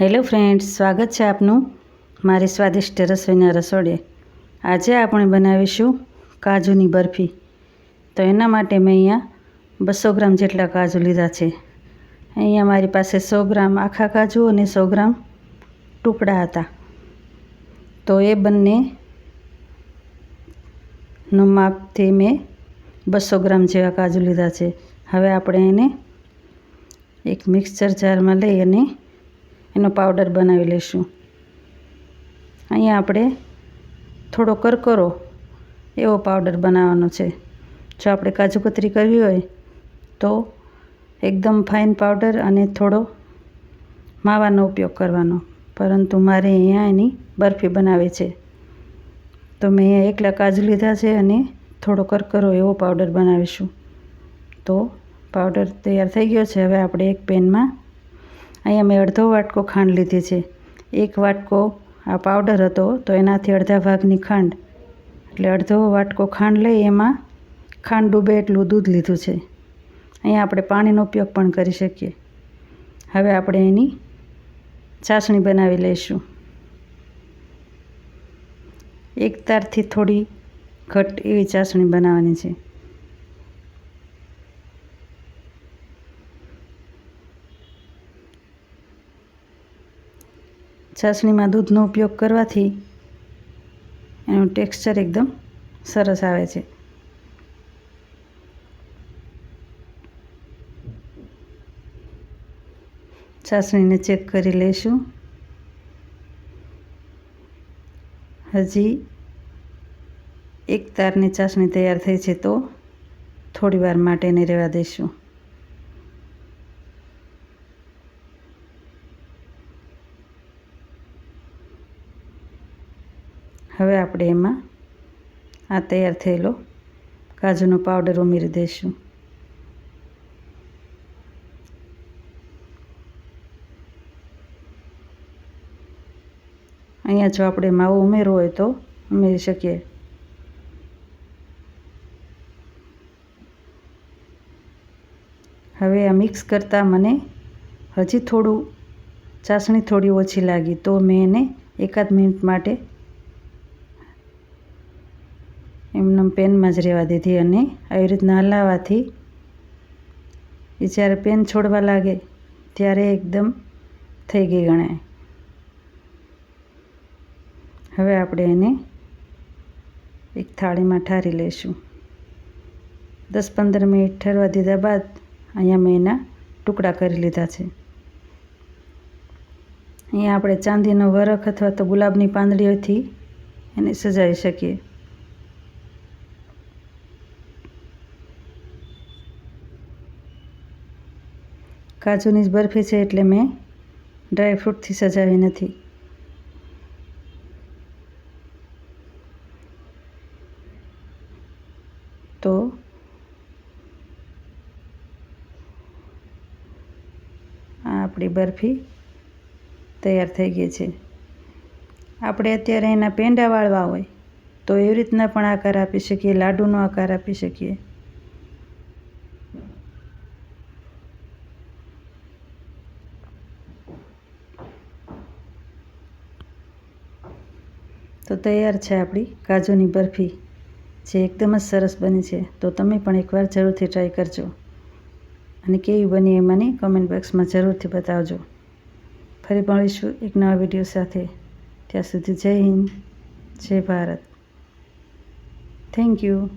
Hello friends, સ્વાગત છે આપનું મારી સ્વાદિષ્ટ રસોઈના રસોડે. આજે આપણે બનાવીશું કાજુની બરફી. તો એના માટે મેં અહીંયા બસો ગ્રામ જેટલા કાજુ લીધા છે. અહીંયા મારી પાસે સો ગ્રામ આખા કાજુ અને સો ગ્રામ ટુકડા હતા. તો એ બંને નું માપથી મેં બસો ગ્રામ જેવા કાજુ લીધા છે. હવે આપણે એને એક મિક્સચર જારમાં લઈ અને એનો પાવડર બનાવી લઈશું અહીંયા આપણે થોડો કરકરો એવો પાવડર બનાવવાનો છે. જો આપણે કાજુ કતરી કરવી હોય તો એકદમ ફાઇન પાવડર અને થોડો માવાનો ઉપયોગ કરવાનો. પરંતુ મારે અહીંયા એની બરફી બનાવે છે. તો મેં અહીંયા એકલા કાજુ લીધા છે અને થોડો કરકરો એવો પાવડર બનાવીશું. તો પાવડર તૈયાર થઈ ગયો છે. હવે આપણે એક પેનમાં અહીંયા મેં અડધો વાટકો ખાંડ લીધી છે. એક વાટકો આ પાવડર હતો, તો એનાથી અડધા ભાગની ખાંડ. એટલે અડધો વાટકો ખાંડ લઈ એમાં ખાંડ ડૂબે એટલું દૂધ લીધું છે. અહીંયા આપણે પાણીનો ઉપયોગ પણ કરી શકીએ. હવે આપણે એની ચાસણી બનાવી લઈશું. એક તારથી થોડી ઘટ એવી ચાસણી બનાવવાની છે. ચાસણીમાં દૂધનો ઉપયોગ કરવાથી એનું ટેક્સચર એકદમ સરસ આવે છે. ચાસણીને ચેક કરી લઈશું. હજી એક તારની ચાસણી તૈયાર થઈ છે તો થોડી વાર માટે એને રહેવા દઈશું. હવે આપણે એમાં આ તૈયાર થયેલો કાજુનો પાવડર ઉમેરી દઈશું. અહીંયા જો આપણે માવો ઉમેરવો હોય તો ઉમેરી શકીએ. હવે આ મિક્સ કરતાં મને હજી થોડું ચાસણી થોડી ઓછી લાગી તો મેં એને એકાદ મિનિટ માટે એમને પેનમાં જ રહેવા દીધી અને આવી રીતના હલાવવાથી એ જ્યારે પેન છોડવા લાગે ત્યારે એકદમ થઈ ગઈ ગણાય. હવે આપણે એને એક થાળીમાં ઠારી લઈશું. દસ પંદર મિનિટ ઠરવા દીધા બાદ અહીંયા મેં એના ટુકડા કરી લીધા છે. અહીંયા આપણે ચાંદીનો વરખ અથવા તો ગુલાબની પાંદડીઓથી એને સજાવી શકીએ. કાજુની જ બરફી છે એટલે મેં ડ્રાયફ્રૂટથી સજાવી નથી. તો આ આપણી બરફી તૈયાર થઈ ગઈ છે. આપણે અત્યારે એના પેંડા વાળવા હોય તો એવી રીતના પણ આકાર આપી શકીએ, લાડુનો આકાર આપી શકીએ. તો તૈયાર છે આપણી કાજુની બરફી, જે એકદમ જ સરસ બની છે. તો તમે પણ એકવાર જરૂરથી ટ્રાય કરજો. અને કેવી બની એ મને કોમેન્ટ બોક્સમાં જરૂરથી બતાવજો. ફરી મળીશું એક નવા વીડિયો સાથે. ત્યાં સુધી જય હિન્દ, જય ભારત. Thank you